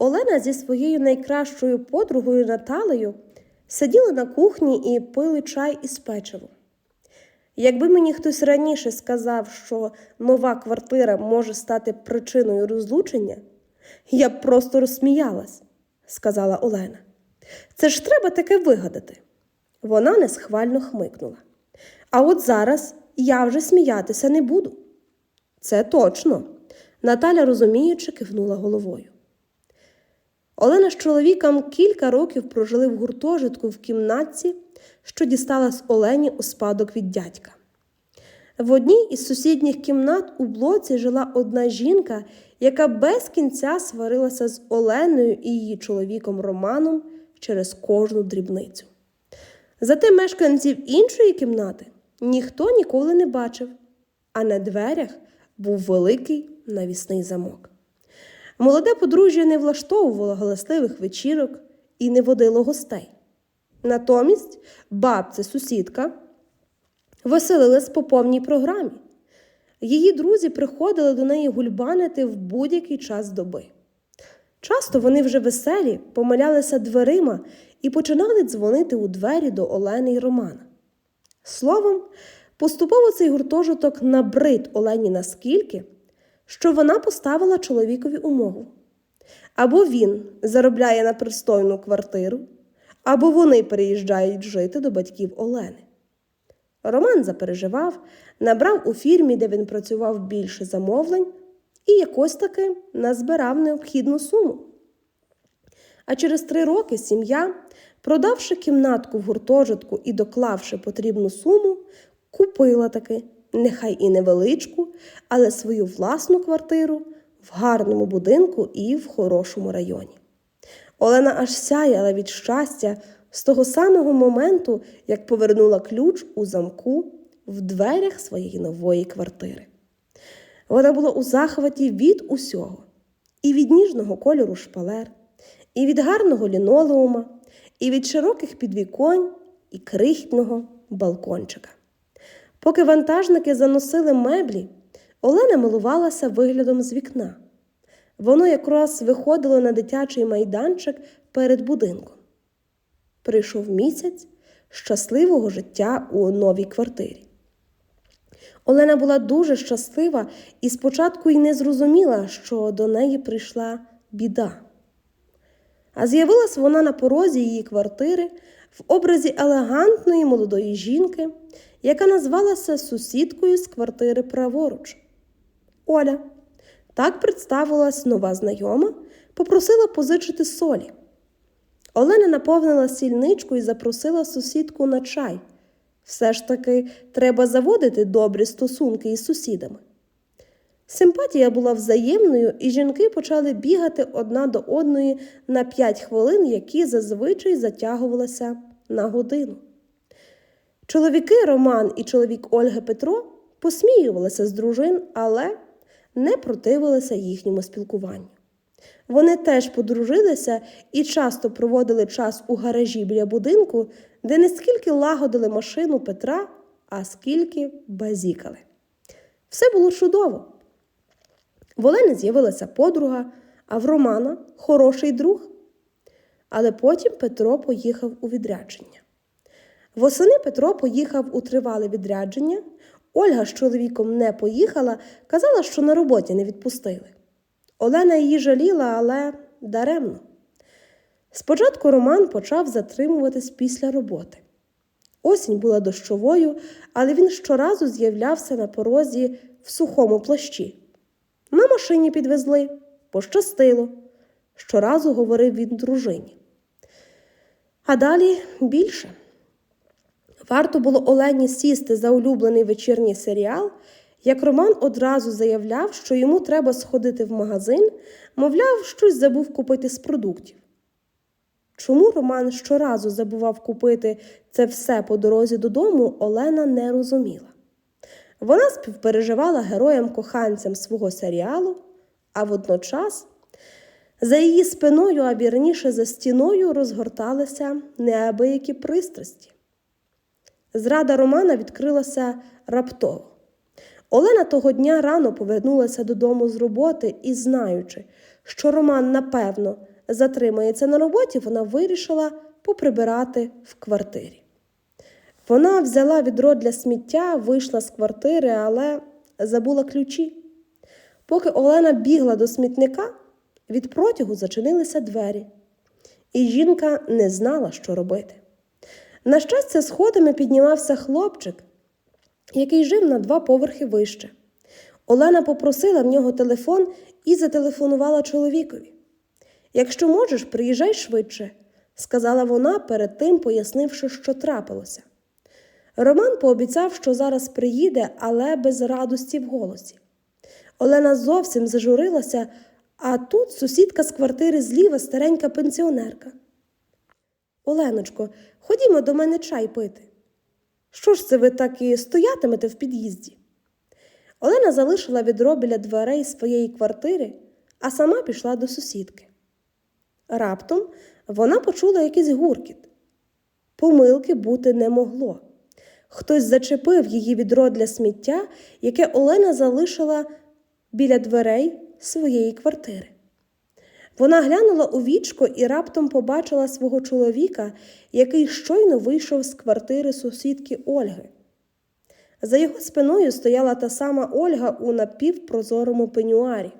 Олена зі своєю найкращою подругою Наталею сиділи на кухні і пили чай із печивом. Якби мені хтось раніше сказав, що нова квартира може стати причиною розлучення, я б просто розсміялась, сказала Олена. Це ж треба таке вигадати. Вона несхвально хмикнула. А от зараз я вже сміятися не буду. Це точно. Наталя розуміючи кивнула головою. Олена з чоловіком кілька років прожили в гуртожитку в кімнатці, що дісталась Олені у спадок від дядька. В одній із сусідніх кімнат у блоці жила одна жінка, яка без кінця сварилася з Оленою і її чоловіком Романом через кожну дрібницю. Зате мешканців іншої кімнати ніхто ніколи не бачив, а на дверях був великий навісний замок. Молоде подружжя не влаштовувало галасливих вечірок і не водило гостей. Натомість бабця сусідка веселилась по повній програмі. Її друзі приходили до неї гульбанити в будь-який час доби. Часто вони вже веселі помилялися дверима і починали дзвонити у двері до Олени й Романа. Словом, поступово цей гуртожиток набрид Олені наскільки, що вона поставила чоловікові умову. Або він заробляє на пристойну квартиру, або вони переїжджають жити до батьків Олени. Роман запереживав, набрав у фірмі, де він працював більше замовлень, і якось таки назбирав необхідну суму. А через три роки сім'я, продавши кімнатку в гуртожитку і доклавши потрібну суму, купила таки, нехай і невеличку, але свою власну квартиру в гарному будинку і в хорошому районі. Олена аж сяяла від щастя з того самого моменту, як повернула ключ у замку в дверях своєї нової квартири. Вона була у захваті від усього, і від ніжного кольору шпалер, і від гарного лінолеума, і від широких підвіконь, і крихтного балкончика. Поки вантажники заносили меблі, Олена милувалася виглядом з вікна. Воно якраз виходило на дитячий майданчик перед будинком. Прийшов місяць щасливого життя у новій квартирі. Олена була дуже щаслива і спочатку й не зрозуміла, що до неї прийшла біда. А з'явилась вона на порозі її квартири в образі елегантної молодої жінки, яка назвалася сусідкою з квартири праворуч. Оля. Так представилась нова знайома, попросила позичити солі. Олена наповнила сільничку і запросила сусідку на чай. Все ж таки треба заводити добрі стосунки із сусідами. Симпатія була взаємною, і жінки почали бігати одна до одної на п'ять хвилин, які зазвичай затягувалися на годину. Чоловіки Роман і чоловік Ольги Петро посміювалися з дружин, але не противилися їхньому спілкуванню. Вони теж подружилися і часто проводили час у гаражі біля будинку, де не скільки лагодили машину Петра, а скільки базікали. Все було чудово. В Олени з'явилася подруга, а в Романа хороший друг. Але потім Петро поїхав у відрядження. Восени Петро поїхав у тривале відрядження. Ольга з чоловіком не поїхала, казала, що на роботі не відпустили. Олена її жаліла, але даремно. Спочатку Роман почав затримуватись після роботи. Осінь була дощовою, але він щоразу з'являвся на порозі в сухому плащі. На машині підвезли, пощастило. Щоразу говорив він дружині. А далі більше. Варто було Олені сісти за улюблений вечірній серіал, як Роман одразу заявляв, що йому треба сходити в магазин, мовляв, щось забув купити з продуктів. Чому Роман щоразу забував купити це все по дорозі додому, Олена не розуміла. Вона співпереживала героям-коханцям свого серіалу, а водночас за її спиною, а вірніше за стіною, розгорталися неабиякі пристрасті. Зрада Романа відкрилася раптово. Олена того дня рано повернулася додому з роботи і, знаючи, що Роман, напевно, затримається на роботі, вона вирішила поприбирати в квартирі. Вона взяла відро для сміття, вийшла з квартири, але забула ключі. Поки Олена бігла до смітника, від протягу зачинилися двері, і жінка не знала, що робити. На щастя, сходами піднімався хлопчик, який жив на два поверхи вище. Олена попросила в нього телефон і зателефонувала чоловікові. Якщо можеш, приїжджай швидше, сказала вона, перед тим пояснивши, що трапилося. Роман пообіцяв, що зараз приїде, але без радості в голосі. Олена зовсім зажурилася, а тут сусідка з квартири зліва старенька пенсіонерка. Оленочко, ходімо до мене чай пити. Що ж це ви так і стоятимете в під'їзді? Олена залишила відро біля дверей своєї квартири, а сама пішла до сусідки. Раптом вона почула якийсь гуркіт. Помилки бути не могло. Хтось зачепив її відро для сміття, яке Олена залишила біля дверей своєї квартири. Вона глянула у вічко і раптом побачила свого чоловіка, який щойно вийшов з квартири сусідки Ольги. За його спиною стояла та сама Ольга у напівпрозорому пенюарі.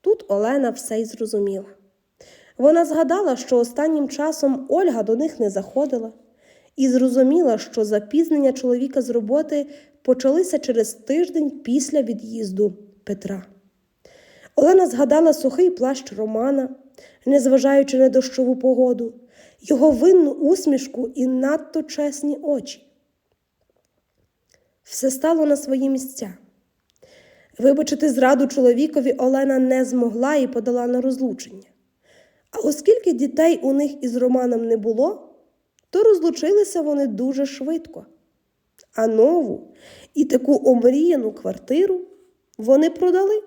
Тут Олена все й зрозуміла. Вона згадала, що останнім часом Ольга до них не заходила, і зрозуміла, що запізнення чоловіка з роботи почалися через тиждень після від'їзду Петра. Олена згадала сухий плащ Романа, незважаючи на дощову погоду, його винну усмішку і надто чесні очі. Все стало на свої місця. Вибачити зраду чоловікові Олена не змогла і подала на розлучення. А оскільки дітей у них із Романом не було, то розлучилися вони дуже швидко. А нову і таку омріяну квартиру вони продали.